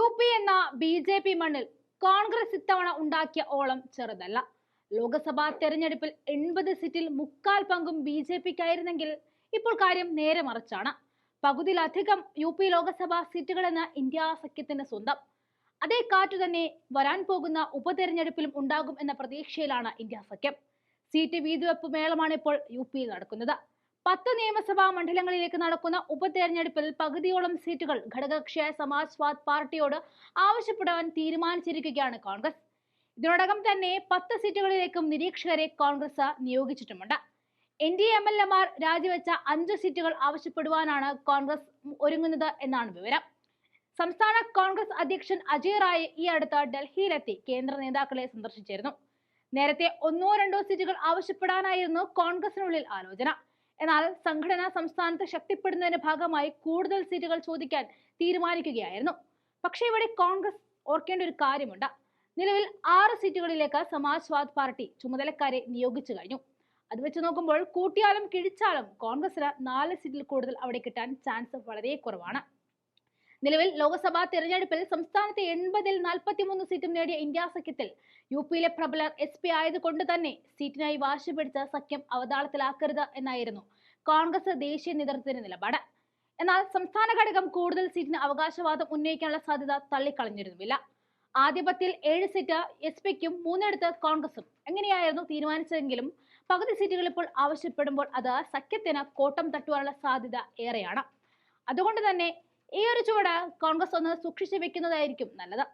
U P എന്ന B J P മണ്ണിൽ കോൺഗ്രസ് ഇത്തവണ ഉണ്ടാക്കിയ ഓളം ചെറുതല്ല. ലോക്സഭാ തെരഞ്ഞെടുപ്പിൽ എൺപത് സീറ്റിൽ മുക്കാൽ പങ്കും ബി ജെ പിക്കായിരുന്നെങ്കിൽ ഇപ്പോൾ കാര്യം നേരെ മറിച്ചാണ്. പകുതിയിലധികം യു പി ലോക്സഭാ സീറ്റുകളെന്ന് ഇന്ത്യ സഖ്യത്തിന്റെ സ്വന്തം. അതേ കാറ്റു തന്നെ വരാൻ പോകുന്ന ഉപതെരഞ്ഞെടുപ്പിലും ഉണ്ടാകും എന്ന പ്രതീക്ഷയിലാണ് ഇന്ത്യ സഖ്യം. സീറ്റ് വീതിവെപ്പ് മേളമാണ് ഇപ്പോൾ യു പിയിൽ നടക്കുന്നത്. പത്ത് നിയമസഭാ മണ്ഡലങ്ങളിലേക്ക് നടക്കുന്ന ഉപതെരഞ്ഞെടുപ്പിൽ പകുതിയോളം സീറ്റുകൾ ഘടകകക്ഷിയായ സമാജ്വാദ് പാർട്ടിയോട് ആവശ്യപ്പെടാൻ തീരുമാനിച്ചിരിക്കുകയാണ് കോൺഗ്രസ്. ഇതിനോടകം തന്നെ പത്ത് സീറ്റുകളിലേക്കും നിരീക്ഷകരെ കോൺഗ്രസ് നിയോഗിച്ചിട്ടുമുണ്ട്. എൻ ഡി എം എൽ എമാർ രാജിവെച്ച അഞ്ച് സീറ്റുകൾ ആവശ്യപ്പെടുവാനാണ് കോൺഗ്രസ് ഒരുങ്ങുന്നത് എന്നാണ് വിവരം. സംസ്ഥാന കോൺഗ്രസ് അധ്യക്ഷൻ അജയ് റായ് ഈ അടുത്ത് ഡൽഹിയിലെത്തി കേന്ദ്ര നേതാക്കളെ സന്ദർശിച്ചിരുന്നു. നേരത്തെ ഒന്നോ രണ്ടോ സീറ്റുകൾ ആവശ്യപ്പെടാനായിരുന്നു കോൺഗ്രസിനുള്ളിൽ ആലോചന. എന്നാൽ സംഘടന സംസ്ഥാനത്ത് ശക്തിപ്പെടുന്നതിന്റെ ഭാഗമായി കൂടുതൽ സീറ്റുകൾ ചോദിക്കാൻ തീരുമാനിക്കുകയായിരുന്നു. പക്ഷേ ഇവിടെ കോൺഗ്രസ് ഓർക്കേണ്ട ഒരു കാര്യമുണ്ട്. നിലവിൽ ആറ് സീറ്റുകളിലേക്ക് സമാജ്വാദ് പാർട്ടി ചുമതലക്കാരെ നിയോഗിച്ചു കഴിഞ്ഞു. അത് വെച്ച് നോക്കുമ്പോൾ കൂട്ടിയാലും കിഴിച്ചാലും കോൺഗ്രസിന് നാല് സീറ്റിൽ കൂടുതൽ അവിടെ കിട്ടാൻ ചാൻസ് വളരെ കുറവാണ്. നിലവിൽ ലോക്സഭാ തെരഞ്ഞെടുപ്പിൽ സംസ്ഥാനത്തെ എൺപതിൽ നാൽപ്പത്തിമൂന്ന് സീറ്റും നേടിയ ഇന്ത്യ സഖ്യത്തിൽ യു പിയിലെ പ്രബലർ എസ് പി ആയതുകൊണ്ട് തന്നെ സീറ്റിനായി വാശി പിടിച്ച സഖ്യം അവതാളത്തിലാക്കരുത് എന്നായിരുന്നു കോൺഗ്രസ് ദേശീയ നേതൃത്വത്തിന്റെ നിലപാട്. എന്നാൽ സംസ്ഥാന ഘടകം കൂടുതൽ സീറ്റിന് അവകാശവാദം ഉന്നയിക്കാനുള്ള സാധ്യത തള്ളിക്കളഞ്ഞിരുന്നുമില്ല ആധിപത്യത്തിൽ ഏഴ് സീറ്റ് എസ് പിക്കും മൂന്നിടത്ത് കോൺഗ്രസും. എങ്ങനെയായിരുന്നു തീരുമാനിച്ചതെങ്കിലും പകുതി സീറ്റുകൾ ഇപ്പോൾ ആവശ്യപ്പെടുമ്പോൾ അത് സഖ്യത്തിന് കോട്ടം തട്ടുവാനുള്ള സാധ്യത ഏറെയാണ്. അതുകൊണ്ട് തന്നെ ഈ ഒരു ചുവട് കോൺഗ്രസ് ഒന്ന് സൂക്ഷിച്ചു വെക്കുന്നതായിരിക്കും നല്ലത്.